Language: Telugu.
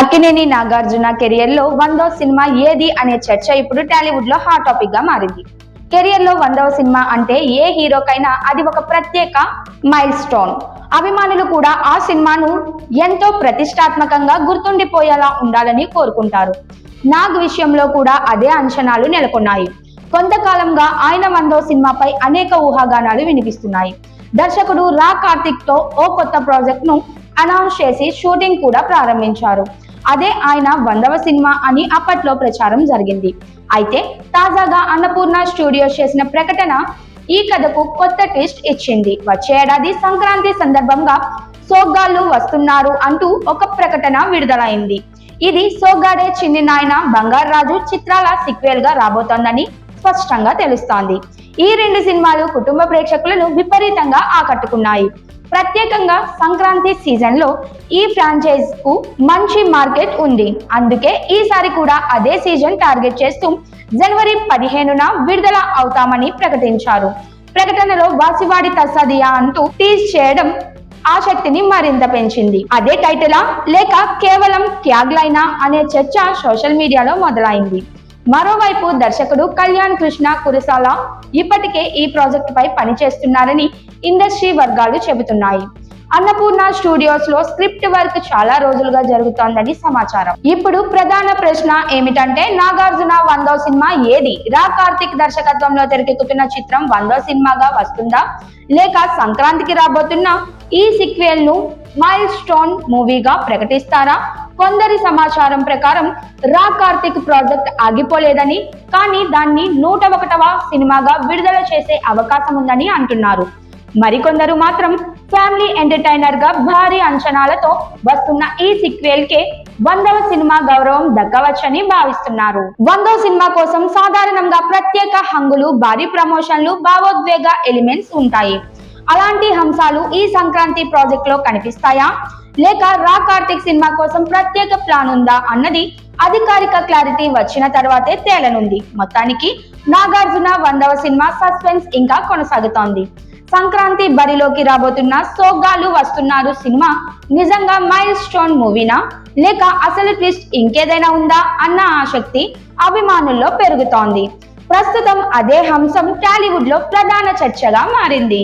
అక్కినేని నాగార్జున కెరియర్లో వందో సినిమా ఏది అనే చర్చ ఇప్పుడు టాలీవుడ్లో హాట్ టాపిక్గా మారింది. కెరియర్లో వందవ సినిమా అంటే ఏ హీరోకైనా అది ఒక ప్రత్యేక మైల్ స్టోన్ అభిమానులు కూడా ఆ సినిమాను ఎంతో ప్రతిష్టాత్మకంగా గుర్తుండిపోయేలా ఉండాలని కోరుకుంటారు. నాగ్ విషయంలో కూడా అదే అంచనాలు నెలకొన్నాయి. కొంతకాలంగా ఆయన వందో సినిమాపై అనేక ఊహాగానాలు వినిపిస్తున్నాయి. దర్శకుడు రా కార్తిక్తో ఓ కొత్త ప్రాజెక్ట్ను అనౌన్స్ చేసి షూటింగ్ కూడా ప్రారంభించారు. అదే ఆయన వందవ సినిమా అని అప్పట్లో ప్రచారం జరిగింది. అయితే తాజాగా అన్నపూర్ణ స్టూడియోస్ చేసిన ప్రకటన ఈ కథకు కొత్త ట్విస్ట్ ఇచ్చింది. వచ్చే ఏడాది సంక్రాంతి సందర్భంగా సోగ్గాళ్ళు వస్తున్నారు అంటూ ఒక ప్రకటన విడుదలైంది. ఇది సోగ్గాడే చిన్ని నాయన బంగారాజు చిత్రాల సిక్వెల్గా రాబోతోందని స్పష్టంగా తెలుస్తోంది. ఈ రెండు సినిమాలు కుటుంబ ప్రేక్షకులను విపరీతంగా ఆకట్టుకున్నాయి. ప్రత్యేకంగా సంక్రాంతి సీజన్లో ఈ ఫ్రాంచైజ్కు మంచి మార్కెట్ ఉంది. అందుకే ఈసారి కూడా అదే సీజన్ టార్గెట్ చేస్తూ జనవరి పదిహేనున విడుదల అవుతామని ప్రకటించారు. ప్రకటనలో వాసివాడి తస్సదియా అంటూ టీజ్ చేయడం ఆసక్తిని మరింత పెంచింది. అదే టైటిలా లేక కేవలం ట్యాగ్ లైనా అనే చర్చ సోషల్ మీడియాలో మొదలైంది. మరోవైపు దర్శకుడు కళ్యాణ్ కృష్ణ కురసాల ఇప్పటికే ఈ ప్రాజెక్ట్ పై పనిచేస్తున్నారని ఇండస్ట్రీ వర్గాలు చెబుతున్నాయి. అన్నపూర్ణ స్టూడియోస్లో స్క్రిప్ట్ వర్క్ చాలా రోజులుగా జరుగుతోందని సమాచారం. ఇప్పుడు ప్రధాన ప్రశ్న ఏమిటంటే నాగార్జున వందో సినిమా ఏది? రా కార్తిక్ దర్శకత్వంలో తెరకెక్కుతున్న చిత్రం వందో సినిమాగా వస్తుందా? లేక సంక్రాంతికి రాబోతున్న ఈ సిక్వెల్ను మైల్ స్టోన్ మూవీగా ప్రకటిస్తారా? కొందరి సమాచారం ప్రకారం రా కార్తిక్ ప్రాజెక్ట్ ఆగిపోలేదని కానీ దాన్ని నూట ఒకటవ సినిమాగా విడుదల చేసే అవకాశం ఉందని అంటున్నారు. మరికొందరు మాత్రం ఫ్యామిలీ ఎంటర్టైనర్గా భారీ అంచనాలతో వస్తున్న ఈ సిక్వెల్ కే వందవ సినిమా గౌరవం దక్కవచ్చని భావిస్తున్నారు. వందో సినిమా కోసం సాధారణంగా ప్రత్యేక హంగులు భారీ ప్రమోషన్లు భావోద్వేగ ఎలిమెంట్స్ ఉంటాయి. అలాంటి అంశాలు ఈ సంక్రాంతి ప్రాజెక్ట్లో కనిపిస్తాయా? లేక రా కార్తిక్ సినిమా కోసం ప్రత్యేక ప్లాన్ ఉందా అన్నది అధికారిక క్లారిటీ వచ్చిన తర్వాతే తేలనుంది. మొత్తానికి నాగార్జున వందవ సినిమా సస్పెన్స్ ఇంకా కొనసాగుతోంది. సంక్రాంతి బరిలోకి రాబోతున్న సోగ్గాలు వస్తున్నారు సినిమా నిజంగా మైల్ స్టోన్ మూవీనా? లేక అసలు ట్విస్ట్ ఇంకేదైనా ఉందా అన్న ఆసక్తి అభిమానుల్లో పెరుగుతోంది. ప్రస్తుతం అదే అంశం టాలీవుడ్లో ప్రధాన చర్చగా మారింది.